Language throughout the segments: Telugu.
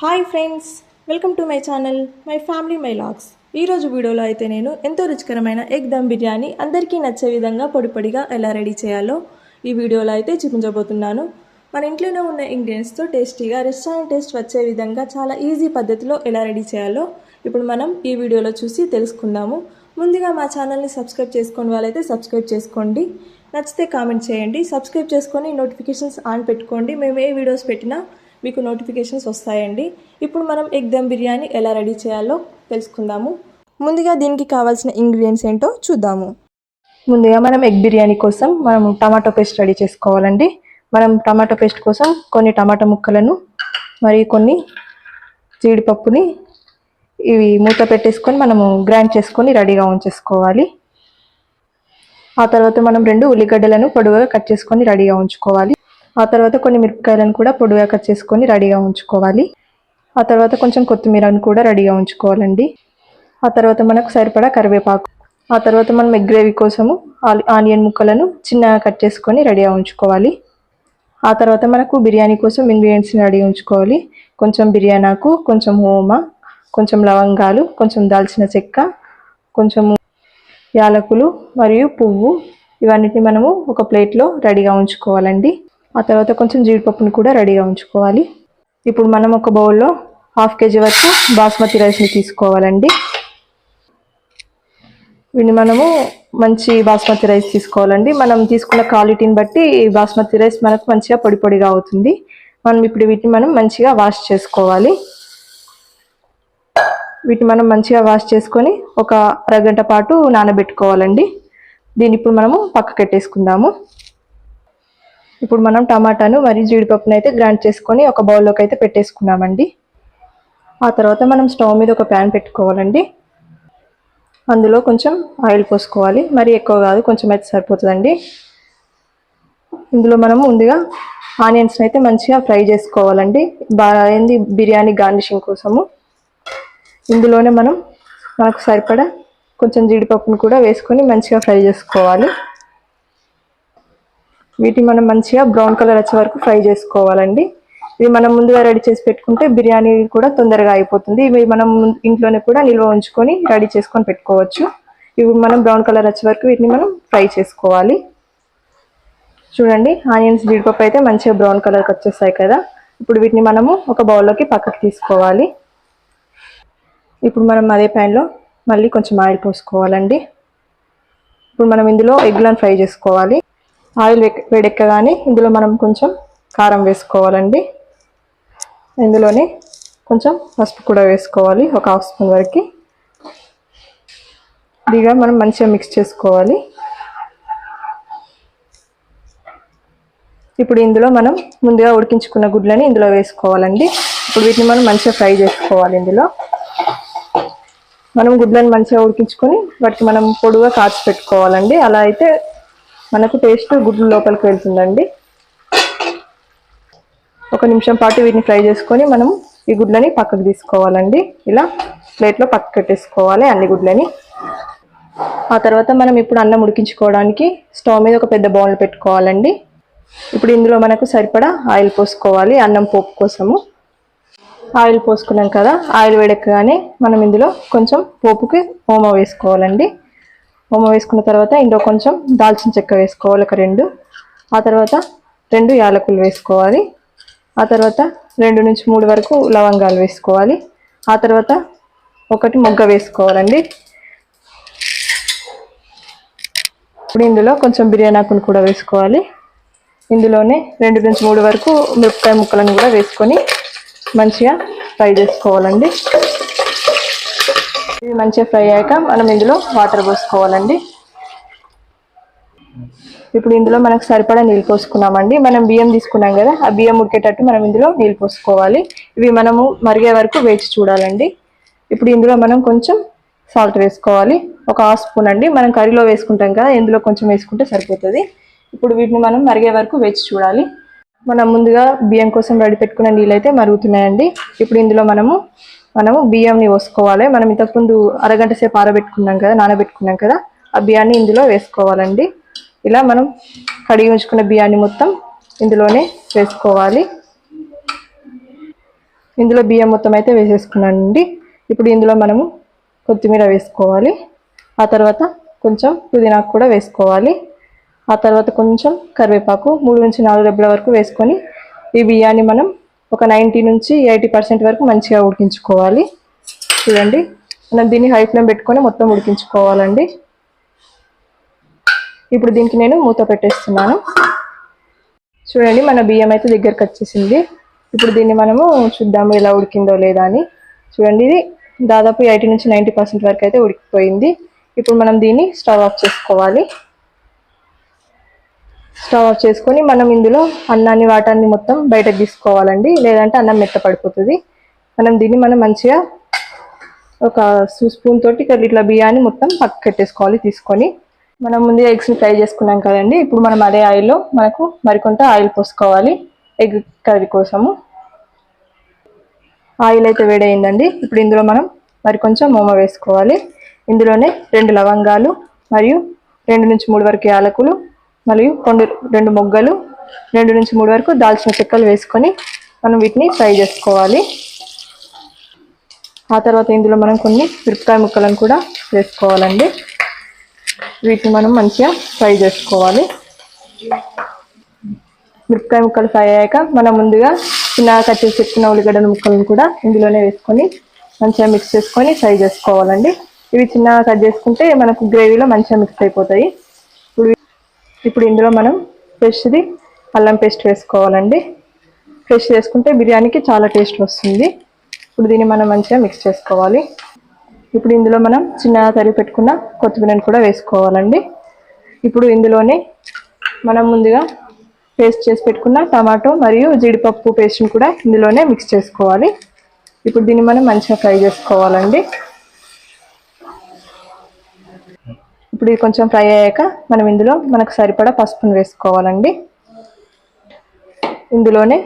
Hi friends welcome to my channel my family my vlogs. ఈరోజు వీడియోలో అయితే నేను ఎంతో రుచికరమైన ఎగ్ దమ్ బిర్యానీ అందరికీ నచ్చే విధంగా పొడిపొడిగా ఎలా రెడీ చేయాలో ఈ వీడియోలో అయితే చూపించబోతున్నాను. మన ఇంట్లోనే ఉన్న ఇంగ్రీడియంట్స్తో టేస్టీగా రెస్టారెంట్ టేస్ట్ వచ్చే విధంగా చాలా ఈజీ పద్ధతిలో ఎలా రెడీ చేయాలో ఇప్పుడు మనం ఈ వీడియోలో చూసి తెలుసుకుందాము. ముందుగా మా ఛానల్ని సబ్స్క్రైబ్ చేసుకోని వాళ్ళైతే సబ్స్క్రైబ్ చేసుకోండి. నచ్చితే కామెంట్ చేయండి సబ్స్క్రైబ్ చేసుకొని నోటిఫికేషన్స్ ఆన్ పెట్టుకోండి. మేము ఏ వీడియోస్ పెట్టినా మీకు నోటిఫికేషన్స్ వస్తాయండి. ఇప్పుడు మనం ఎగ్ దమ్ బిర్యానీ ఎలా రెడీ చేయాలో తెలుసుకుందాము. ముందుగా దీనికి కావాల్సిన ఇంగ్రీడియంట్స్ ఏంటో చూద్దాము. ముందుగా మనం ఎగ్ బిర్యానీ కోసం మనం టమాటో పేస్ట్ రెడీ చేసుకోవాలండి. మనం టమాటో పేస్ట్ కోసం కొన్ని టమాటా ముక్కలను మరియు కొన్ని జీడిపప్పుని ఇవి మూత పెట్టేసుకొని మనము గ్రైండ్ చేసుకొని రెడీగా ఉంచేసుకోవాలి. ఆ తర్వాత మనం రెండు ఉల్లిగడ్డలను పొడవుగా కట్ చేసుకొని రెడీగా ఉంచుకోవాలి. ఆ తర్వాత కొన్ని మిరపకాయలను కూడా పొడిగా కట్ చేసుకొని రెడీగా ఉంచుకోవాలి. ఆ తర్వాత కొంచెం కొత్తిమీరను కూడా రెడీగా ఉంచుకోవాలండి. ఆ తర్వాత మనకు సరిపడా కరివేపాకు ఆ తర్వాత మనం ఎగ్ గ్రేవీ కోసము ఆలి- ఆనియన్ ముక్కలను చిన్నగా కట్ చేసుకొని రెడీగా ఉంచుకోవాలి. ఆ తర్వాత మనకు బిర్యానీ కోసం ఇంగ్రీడియంట్స్ని రెడీ ఉంచుకోవాలి. కొంచెం బిర్యానాకు కొంచెం హోమా కొంచెం లవంగాలు కొంచెం దాల్చిన చెక్క కొంచెము యాలకులు మరియు పువ్వు ఇవన్నిటిని మనము ఒక ప్లేట్లో రెడీగా ఉంచుకోవాలండి. ఆ తర్వాత కొంచెం జీడిపప్పును కూడా రెడీగా ఉంచుకోవాలి. ఇప్పుడు మనం ఒక బౌల్లో హాఫ్ కేజీ వరకు బాస్మతి రైస్ని తీసుకోవాలండి. వీటిని మనము మంచి బాస్మతి రైస్ తీసుకోవాలండి. మనం తీసుకున్న క్వాలిటీని బట్టి బాస్మతి రైస్ మనకు మంచిగా పొడి పొడిగా అవుతుంది. మనం ఇప్పుడు వీటిని మనం మంచిగా వాష్ చేసుకోవాలి. వీటిని మనం మంచిగా వాష్ చేసుకొని ఒక అరగంట పాటు నానబెట్టుకోవాలండి. దీన్ని ఇప్పుడు మనము పక్కకెట్టేసుకుందాము. ఇప్పుడు మనం టమాటాను మరియు జీడిపప్పును అయితే గ్రైండ్ చేసుకొని ఒక బౌల్లోకి అయితే పెట్టేసుకున్నామండి. ఆ తర్వాత మనం స్టవ్ మీద ఒక ప్యాన్ పెట్టుకోవాలండి. అందులో కొంచెం ఆయిల్ పోసుకోవాలి. మరి ఎక్కువ కాదు కొంచెం అయితే సరిపోతుందండి. ఇందులో మనం ముందుగా ఆనియన్స్ని అయితే మంచిగా ఫ్రై చేసుకోవాలండి. బాగా ఏంది బిర్యానీ గార్నిషింగ్ కోసము. ఇందులోనే మనం మనకు సరిపడా కొంచెం జీడిపప్పును కూడా వేసుకొని మంచిగా ఫ్రై చేసుకోవాలి. వీటిని మనం మంచిగా బ్రౌన్ కలర్ వచ్చే వరకు ఫ్రై చేసుకోవాలండి. ఇవి మనం ముందుగా రెడీ చేసి పెట్టుకుంటే బిర్యానీ కూడా తొందరగా అయిపోతుంది. ఇవి మనం ఇంట్లోనే కూడా నిల్వ ఉంచుకొని రెడీ చేసుకొని పెట్టుకోవచ్చు. ఇవి మనం బ్రౌన్ కలర్ వచ్చే వరకు వీటిని మనం ఫ్రై చేసుకోవాలి. చూడండి ఆనియన్స్ జీడిపప్పు అయితే మంచిగా బ్రౌన్ కలర్కి వచ్చేస్తాయి కదా. ఇప్పుడు వీటిని మనము ఒక బౌల్లోకి పక్కకి తీసుకోవాలి. ఇప్పుడు మనం అదే ప్యాన్లో మళ్ళీ కొంచెం ఆయిల్ పోసుకోవాలండి. ఇప్పుడు మనం ఇందులో ఎగ్లను ఫ్రై చేసుకోవాలి. ఆయిల్ వెక్- వేడెక్కగానే ఇందులో మనం కొంచెం కారం వేసుకోవాలండి. ఇందులోనే కొంచెం పసుపు కూడా వేసుకోవాలి ఒక హాఫ్ స్పూన్ వరకు. ఇదిగా మనం మంచిగా మిక్స్ చేసుకోవాలి. ఇప్పుడు ఇందులో మనం ముందుగా ఉడికించుకున్న గుడ్లని ఇందులో వేసుకోవాలండి. ఇప్పుడు వీటిని మనం మంచిగా ఫ్రై చేసుకోవాలి ఇందులో. మనం గుడ్లను మంచిగా ఉడికించుకొని వాటికి మనం పొడుగా కాచి పెట్టుకోవాలండి. అలా అయితే మనకు టేస్ట్ గుడ్లు లోపలికి వెళ్తుందండి. ఒక నిమిషం పాటు వీటిని ఫ్రై చేసుకొని మనం ఈ గుడ్లని పక్కకు తీసుకోవాలండి. ఇలా ప్లేట్లో పక్కకు పెట్టేసుకోవాలి అన్ని గుడ్లని. ఆ తర్వాత మనం ఇప్పుడు అన్నం ఉడికించుకోవడానికి స్టవ్ మీద ఒక పెద్ద బౌల్ పెట్టుకోవాలండి. ఇప్పుడు ఇందులో మనకు సరిపడా ఆయిల్ పోసుకోవాలి అన్నం పోపు కోసము. ఆయిల్ పోసుకున్నాం కదా ఆయిల్ వేడెక్కగానే మనం ఇందులో కొంచెం పోపుకి ఓమ వేసుకోవాలండి. ఓమ వేసుకున్న తర్వాత ఇందులో కొంచెం దాల్చిన చెక్క వేసుకోవాలి ఒక రెండు. ఆ తర్వాత రెండు యాలకులు వేసుకోవాలి. ఆ తర్వాత రెండు నుంచి మూడు వరకు లవంగాలు వేసుకోవాలి. ఆ తర్వాత ఒకటి మొగ్గ వేసుకోవాలండి. ఇప్పుడు ఇందులో కొంచెం బిర్యానీ ఆకును కూడా వేసుకోవాలి. ఇందులోనే రెండు నుంచి మూడు వరకు మిరపకాయ ముక్కలను కూడా వేసుకొని మంచిగా ఫ్రై చేసుకోవాలండి. ఇవి మంచిగా ఫ్రై అయ్యాక మనం ఇందులో వాటర్ పోసుకోవాలండి. ఇప్పుడు ఇందులో మనకు సరిపడా నీళ్ళు పోసుకున్నామండి. మనం బియ్యం తీసుకున్నాం కదా ఆ బియ్యం ఉడికేటట్టు మనం ఇందులో నీళ్ళు పోసుకోవాలి. ఇవి మనము మరిగే వరకు వేచి చూడాలండి. ఇప్పుడు ఇందులో మనం కొంచెం సాల్ట్ వేసుకోవాలి. ఒక హాఫ్ స్పూన్ అండి. మనం కర్రీలో వేసుకుంటాం కదా ఇందులో కొంచెం వేసుకుంటే సరిపోతుంది. ఇప్పుడు వీటిని మనం మరిగే వరకు వేచి చూడాలి. మనం ముందుగా బియ్యం కోసం రెడీ పెట్టుకున్న నీళ్ళు అయితే మరుగుతున్నాయండి. ఇప్పుడు ఇందులో మనము మనము బియ్యంని పోసుకోవాలి. మనం ఇంతకుముందు అరగంట సేపు ఆరబెట్టుకున్నాం కదా నానబెట్టుకున్నాం కదా ఆ బియ్యాన్ని ఇందులో వేసుకోవాలండి. ఇలా మనం కడిగి ఉంచుకున్న బియ్యాన్ని మొత్తం ఇందులోనే వేసుకోవాలి. ఇందులో బియ్యం మొత్తం అయితే వేసేసుకున్నానండి. ఇప్పుడు ఇందులో మనము కొత్తిమీర వేసుకోవాలి. ఆ తర్వాత కొంచెం పుదీనాకు కూడా వేసుకోవాలి. ఆ తర్వాత కొంచెం కరివేపాకు మూడు నుంచి నాలుగు రెబ్బల వరకు వేసుకొని ఈ బియ్యాన్ని మనం ఒక నైంటీ నుంచి ఎయిటీ పర్సెంట్ వరకు మంచిగా ఉడికించుకోవాలి. చూడండి. మనం దీన్ని హై ఫ్లేమ్ పెట్టుకొని మొత్తం ఉడికించుకోవాలండి. ఇప్పుడు దీనికి నేను మూత పెట్టేస్తున్నాను. చూడండి మన బియ్యం అయితే దగ్గరకు వచ్చేసింది. ఇప్పుడు దీన్ని మనము చూద్దాము ఎలా ఉడికిందో లేదా అని. చూడండి ఇది దాదాపు ఎయిటీ నుంచి నైంటీ పర్సెంట్ వరకు అయితే ఉడికిపోయింది. ఇప్పుడు మనం దీన్ని స్టవ్ ఆఫ్ చేసుకోవాలి. స్టవ్ ఆఫ్ చేసుకొని మనం ఇందులో అన్నాన్ని వాటాన్ని మొత్తం బయటకు తీసుకోవాలండి. లేదంటే అన్నం మెత్తపడిపోతుంది మనం దీన్ని మనం మంచిగా ఒక స్పూన్ తోటి ఇట్లా బియ్యాన్ని మొత్తం పక్క పెట్టేసుకోవాలి తీసుకొని. మనం ముందుగా ఎగ్స్ని ఫ్రై చేసుకున్నాం కదండి. ఇప్పుడు మనం అదే ఆయిల్లో మనకు మరికొంత ఆయిల్ పోసుకోవాలి ఎగ్ కర్రీ కోసము. ఆయిల్ అయితే వేడైందండి. ఇప్పుడు ఇందులో మనం మరి కొంచెం మోమ వేసుకోవాలి. ఇందులోనే రెండు లవంగాలు మరియు రెండు నుంచి మూడు వరకు యాలకులు మరియు రెండు రెండు మొగ్గలు రెండు నుంచి మూడు వరకు దాల్చిన చెక్కలు వేసుకొని మనం వీటిని ఫ్రై చేసుకోవాలి. ఆ తర్వాత ఇందులో మనం కొన్ని మిరపకాయ ముక్కలను కూడా వేసుకోవాలండి. వీటిని మనం మంచిగా ఫ్రై చేసుకోవాలి. మిరపకాయ ముక్కలు ఫ్రై అయ్యాక మనం ముందుగా చిన్నగా కట్ చేసి పెట్టుకున్న ఉల్లిగడ్డ ముక్కలను కూడా ఇందులోనే వేసుకొని మంచిగా మిక్స్ చేసుకొని ఫ్రై చేసుకోవాలండి. ఇవి చిన్నగా కట్ చేసుకుంటే మనకు గ్రేవీలో మంచిగా మిక్స్ అయిపోతాయి. ఇప్పుడు ఇందులో మనం ఫ్రెష్ది అల్లం పేస్ట్ వేసుకోవాలండి. ఫ్రెష్ చేసుకుంటే బిర్యానీకి చాలా టేస్ట్ వస్తుంది. ఇప్పుడు దీన్ని మనం మంచిగా మిక్స్ చేసుకోవాలి. ఇప్పుడు ఇందులో మనం చిన్నగా తరిగి పెట్టుకున్న కొత్తిమీరని కూడా వేసుకోవాలండి. ఇప్పుడు ఇందులోనే మనం ముందుగా పేస్ట్ చేసి పెట్టుకున్న టమాటో మరియు జీడిపప్పు పేస్ట్ని కూడా ఇందులోనే మిక్స్ చేసుకోవాలి. ఇప్పుడు దీన్ని మనం మంచిగా ఫ్రై చేసుకోవాలండి. ఇప్పుడు ఇది కొంచెం ఫ్రై అయ్యాక మనం ఇందులో మనకు సరిపడా పసుపును వేసుకోవాలండి. ఇందులోనే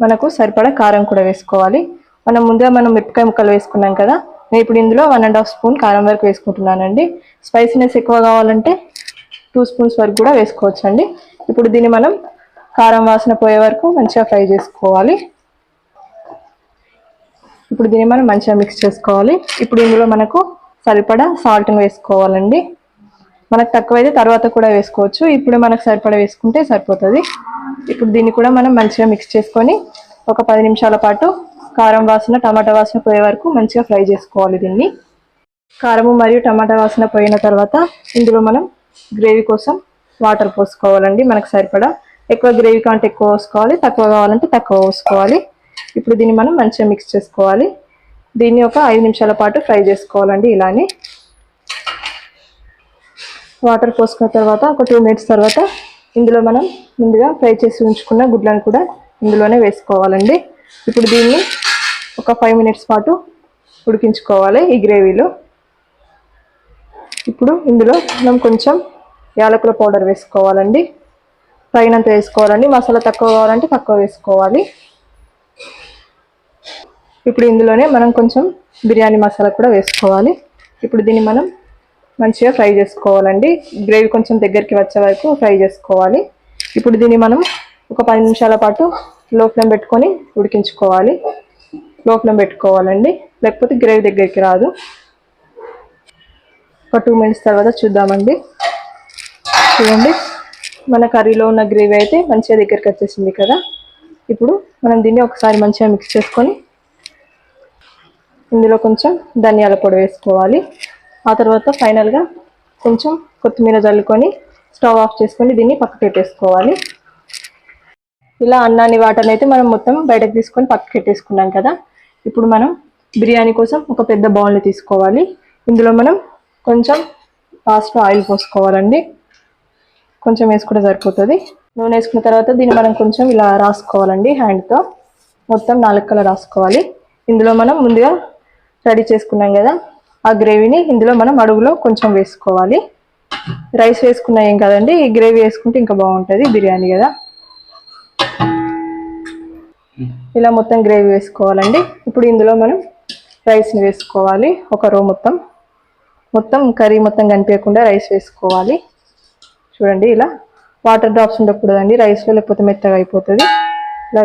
మనకు సరిపడా కారం కూడా వేసుకోవాలి. మనం ముందుగా మనం మిరపకాయ ముక్కలు వేసుకున్నాం కదా నేను ఇప్పుడు ఇందులో వన్ అండ్ హాఫ్ స్పూన్ కారం వరకు వేసుకుంటున్నానండి. స్పైసీనెస్ ఎక్కువ కావాలంటే టూ స్పూన్స్ వరకు కూడా వేసుకోవచ్చండి. ఇప్పుడు దీన్ని మనం కారం వాసన పోయే వరకు మంచిగా ఫ్రై చేసుకోవాలి. ఇప్పుడు దీన్ని మనం మంచిగా మిక్స్ చేసుకోవాలి. ఇప్పుడు ఇందులో మనకు సరిపడా సాల్ట్ని వేసుకోవాలండి. మనకు తక్కువైతే తర్వాత కూడా వేసుకోవచ్చు. ఇప్పుడు మనకు సరిపడా వేసుకుంటే సరిపోతుంది. ఇప్పుడు దీన్ని కూడా మనం మంచిగా మిక్స్ చేసుకొని ఒక పది నిమిషాల పాటు కారం వాసన టమాటా వాసన పోయే వరకు మంచిగా ఫ్రై చేసుకోవాలి దీన్ని. కారము మరియు టమాటా వాసన పోయిన తర్వాత ఇందులో మనం గ్రేవీ కోసం వాటర్ పోసుకోవాలండి. మనకు సరిపడా ఎక్కువ గ్రేవీ కాంటే ఎక్కువ పోసుకోవాలి. తక్కువ కావాలంటే తక్కువ పోసుకోవాలి. ఇప్పుడు దీన్ని మనం మంచిగా మిక్స్ చేసుకోవాలి. దీన్ని ఒక ఐదు నిమిషాల పాటు ఫ్రై చేసుకోవాలండి ఇలానే. వాటర్ పోసుకున్న తర్వాత ఒక టూ మినిట్స్ తర్వాత ఇందులో మనం ముందుగా ఫ్రై చేసి ఉంచుకున్న గుడ్లను కూడా ఇందులోనే వేసుకోవాలండి. ఇప్పుడు దీన్ని ఒక ఫైవ్ మినిట్స్ పాటు ఉడికించుకోవాలి ఈ గ్రేవీలో. ఇప్పుడు ఇందులో మనం కొంచెం యాలకుల పౌడర్ వేసుకోవాలండి. తగినంత వేసుకోవాలండి. మసాలా తక్కువ కావాలంటే తక్కువ వేసుకోవాలి. ఇప్పుడు ఇందులోనే మనం కొంచెం బిర్యానీ మసాలా కూడా వేసుకోవాలి. ఇప్పుడు దీన్ని మనం మంచిగా ఫ్రై చేసుకోవాలండి. గ్రేవీ కొంచెం దగ్గరికి వచ్చే వరకు ఫ్రై చేసుకోవాలి. ఇప్పుడు దీన్ని మనం ఒక పది నిమిషాల పాటు లో ఫ్లేమ్ పెట్టుకొని ఉడికించుకోవాలి. లో ఫ్లేమ్ పెట్టుకోవాలండి. లేకపోతే గ్రేవీ దగ్గరికి రాదు. ఒక టూ మినిట్స్ తర్వాత చూద్దామండి. చూడండి. మన కర్రీలో ఉన్న గ్రేవీ అయితే మంచిగా దగ్గరికి వచ్చేసింది కదా. ఇప్పుడు మనం దీన్ని ఒకసారి మంచిగా మిక్స్ చేసుకొని ఇందులో కొంచెం ధనియాల పొడి వేసుకోవాలి. ఆ తర్వాత ఫైనల్గా కొంచెం కొత్తిమీర చల్లుకొని స్టవ్ ఆఫ్ చేసుకొని దీన్ని పక్కకు పెట్టేసుకోవాలి ఇలా అన్నాన్ని వాటర్ని అయితే మనం మొత్తం బయటకు తీసుకొని పక్కకు పెట్టేసుకున్నాం కదా. ఇప్పుడు మనం బిర్యానీ కోసం ఒక పెద్ద బౌల్ని తీసుకోవాలి. ఇందులో మనం కొంచెం లాస్ట్ ఆయిల్ పోసుకోవాలండి. కొంచెం వేసుకుంటే సరిపోతుంది. నూనె వేసుకున్న తర్వాత దీన్ని మనం కొంచెం ఇలా రాసుకోవాలండి హ్యాండ్తో. మొత్తం నాలుగు కల రాసుకోవాలి. ఇందులో మనం ముందుగా రెడీ చేసుకున్నాం కదా. ఆ గ్రేవీని ఇందులో మనం అడుగులో కొంచెం వేసుకోవాలి. రైస్ వేసుకున్నా ఏం కదండి ఈ గ్రేవీ వేసుకుంటే ఇంకా బాగుంటుంది బిర్యానీ కదా. ఇలా మొత్తం గ్రేవీ వేసుకోవాలండి. ఇప్పుడు ఇందులో మనం రైస్ని వేసుకోవాలి ఒక రో మొత్తం. మొత్తం కర్రీ మొత్తం కనిపించకుండా రైస్ వేసుకోవాలి. చూడండి ఇలా వాటర్ డ్రాప్స్ ఉండకూడదండి రైస్లో లేకపోతే మెత్తగా అయిపోతుంది. ఇలా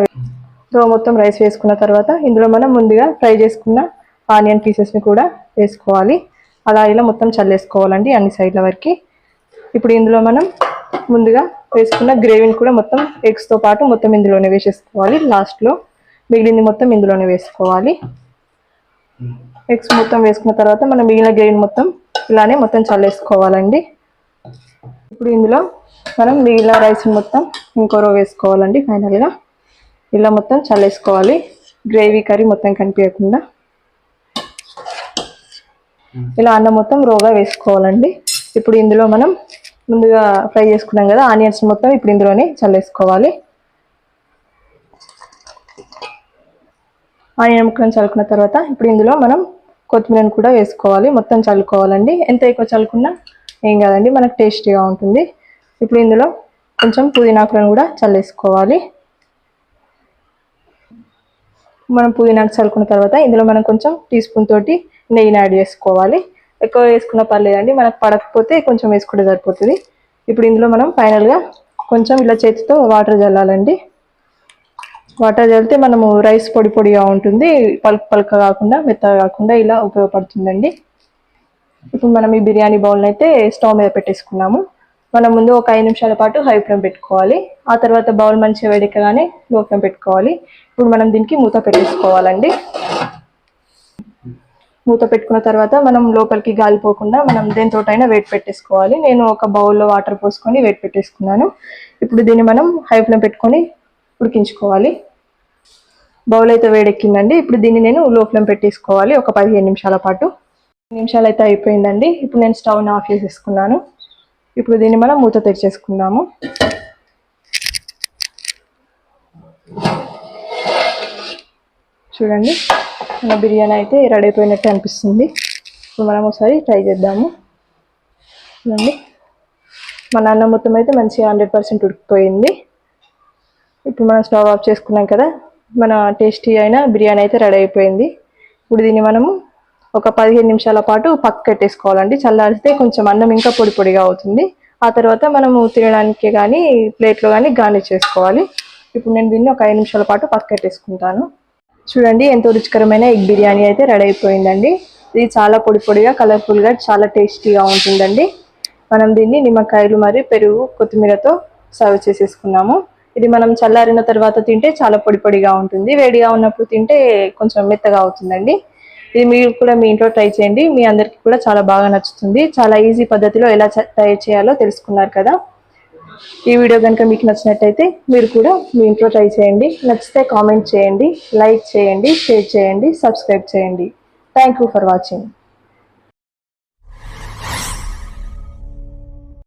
రో మొత్తం రైస్ వేసుకున్న తర్వాత ఇందులో మనం ముందుగా ఫ్రై చేసుకున్న ఆనియన్ పీసెస్ని కూడా వేసుకోవాలి. అలా ఇలా మొత్తం చల్లేసుకోవాలండి అన్ని సైడ్ల వరకు. ఇప్పుడు ఇందులో మనం ముందుగా వేసుకున్న గ్రేవీని కూడా మొత్తం ఎగ్స్తో పాటు మొత్తం ఇందులోనే వేసేసుకోవాలి. లాస్ట్లో మిగిలింది మొత్తం ఇందులోనే వేసుకోవాలి. ఎగ్స్ మొత్తం వేసుకున్న తర్వాత మనం మిగిలిన గ్రేవీని మొత్తం ఇలానే మొత్తం చల్లేసుకోవాలండి. ఇప్పుడు ఇందులో మనం మిగిలిన రైస్ మొత్తం ఇంకో రో వేసుకోవాలండి ఫైనల్గా ఇలా మొత్తం చల్లేసుకోవాలి. గ్రేవీ కర్రీ మొత్తం కనిపించకుండా. ఇలా అన్నం మొత్తం రోగా వేసుకోవాలండి. ఇప్పుడు ఇందులో మనం ముందుగా ఫ్రై చేసుకున్నాం కదా ఆనియన్స్ మొత్తం ఇప్పుడు ఇందులోనే చల్లేసుకోవాలి. ఆనియన్ ముక్కలను చల్లుకున్న తర్వాత ఇప్పుడు ఇందులో మనం కొత్తిమీరను కూడా వేసుకోవాలి మొత్తం చల్లుకోవాలండి. ఎంత ఎక్కువ చల్లుకున్నా ఏం కాదండి మనకు టేస్టీగా ఉంటుంది. ఇప్పుడు ఇందులో కొంచెం పుదీనాకులను కూడా చల్లేసుకోవాలి. మనం పుదీనాకు చల్లుకున్న తర్వాత ఇందులో మనం కొంచెం టీ స్పూన్ తోటి నెయ్యిని యాడ్ చేసుకోవాలి. ఎక్కువ వేసుకున్న పర్లేదండి మనకు పడకపోతే కొంచెం వేసుకుంటే సరిపోతుంది. ఇప్పుడు ఇందులో మనం ఫైనల్గా కొంచెం ఇలా చేతితో వాటర్ చల్లాలండి. వాటర్ చల్లితే మనము రైస్ పొడి పొడిగా ఉంటుంది పలుకు పలుక కాకుండా మెత్తగా కాకుండా ఇలా ఉపయోగపడుతుందండి. ఇప్పుడు మనం ఈ బిర్యానీ బౌల్ని అయితే స్టవ్ మీద పెట్టేసుకున్నాము. మనం ముందు ఒక ఐదు నిమిషాల పాటు హై ఫ్లేమ్ పెట్టుకోవాలి. ఆ తర్వాత బౌల్ మంచిగా వేడెక్కగానే లో ఫ్లేమ్ పెట్టుకోవాలి. ఇప్పుడు మనం దీనికి మూత పెట్టేసుకోవాలండి. మూత పెట్టుకున్న తర్వాత మనం లోపలికి గాలిపోకుండా మనం దేనితోటైనా వెయిట్ పెట్టేసుకోవాలి. నేను ఒక బౌల్లో వాటర్ పోసుకొని వెయిట్ పెట్టేసుకున్నాను. ఇప్పుడు దీన్ని మనం హై ఫ్లేమ్ పెట్టుకొని ఉడికించుకోవాలి. బౌల్ అయితే వేడెక్కిందండి. ఇప్పుడు దీన్ని నేను లో ఫ్లేమ్ పెట్టేసుకోవాలి. ఒక పదిహేను నిమిషాల పాటు. నిమిషాలు అయితే అయిపోయిందండి. ఇప్పుడు నేను స్టవ్ని ఆఫ్ చేసేసుకున్నాను. ఇప్పుడు దీన్ని మనం మూత తెరిచేసుకుందాము. చూడండి. మన బిర్యానీ అయితే రెడీ అయిపోయినట్టు అనిపిస్తుంది. ఇప్పుడు మనం ఒకసారి ట్రై చేద్దాము. చూడండి మన అన్నం మొత్తం అయితే మంచిగా హండ్రెడ్ పర్సెంట్ ఉడికిపోయింది. ఇప్పుడు మనం స్టవ్ ఆఫ్ చేసుకున్నాం కదా మన టేస్టీ అయిన బిర్యానీ అయితే రెడీ అయిపోయింది ఇప్పుడు దీన్ని మనము ఒక పదిహేను నిమిషాల పాటు పక్క పెట్టేసుకోవాలండి. చల్లారితే కొంచెం అన్నం ఇంకా పొడి పొడిగా అవుతుంది. ఆ తర్వాత మనము తినడానికి కానీ ప్లేట్లో కానీ గార్నిష్ చేసుకోవాలి. ఇప్పుడు నేను దీన్ని ఒక ఐదు నిమిషాల పాటు పక్క పెట్టేసుకుంటాను. చూడండి ఎంతో రుచికరమైన ఎగ్ బిర్యానీ అయితే రెడీ అయిపోయిందండి. ఇది చాలా పొడి పొడిగా కలర్ఫుల్గా చాలా టేస్టీగా ఉంటుందండి. మనం దీన్ని నిమ్మకాయలు మరియు పెరుగు కొత్తిమీరతో సర్వ్ చేసేసుకున్నాము. ఇది మనం చల్లారిన తర్వాత తింటే చాలా పొడి పొడిగా ఉంటుంది. వేడిగా ఉన్నప్పుడు తింటే కొంచెం మెత్తగా అవుతుందండి. ఇది మీరు కూడా మీ ఇంట్లో ట్రై చేయండి. మీ అందరికీ కూడా చాలా బాగా నచ్చుతుంది. చాలా ఈజీ పద్ధతిలో ఎలా తయారు చేయాలో తెలుసుకున్నారు కదా. ఈ వీడియో కనుక మీకు నచ్చినట్టయితే మీరు కూడా మీ ఇంట్లో ట్రై చేయండి. నచ్చితే కామెంట్ చేయండి లైక్ చేయండి షేర్ చేయండి సబ్స్క్రైబ్ చేయండి. Thank you for watching